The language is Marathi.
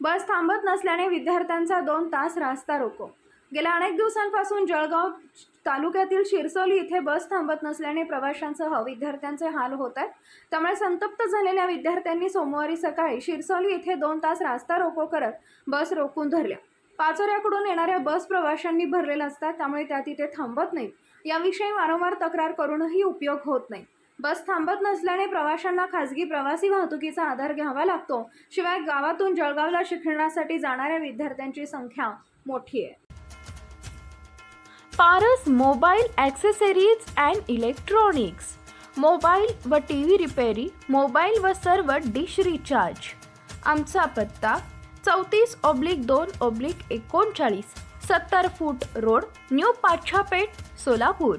बस थांबत नसल्याने विद्यार्थ्यांचा दोन तास रास्ता रोको. गेल्या अनेक दिवसांपासून जळगाव तालुक्यातील शिरसोली इथे बस थांबत नसल्याने प्रवाशांसह विद्यार्थ्यांचे हाल होत आहेत. त्यामुळे संतप्त झालेल्या विद्यार्थ्यांनी सोमवारी सकाळी शिरसोली इथे दोन तास रास्ता रोको करत बस रोखून धरल्या. पाचोऱ्याकडून येणाऱ्या बस प्रवाशांनी भरलेल्या असतात त्यामुळे त्या तिथे थांबत नाहीत. याविषयी वारंवार तक्रार करूनही उपयोग होत नाही. बस थांबत नसल्याने प्रवाशांना खासगी प्रवासी वाहतुकीचा आधार घ्यावा लागतो. शिवाय गावातून जळगावला शिक्षणासाठी जाणाऱ्या विद्यार्थ्यांची संख्या मोठी आहे. Paras mobile accessories and electronics. Mobile व टी व्ही रिपेरी मोबाईल व सर्व डिश रिचार्ज. आमचा पत्ता चौतीस ऑब्लिक दोन ऑब्लिक एकोणचाळीस सत्तर foot road new Pachhapeth Solapur.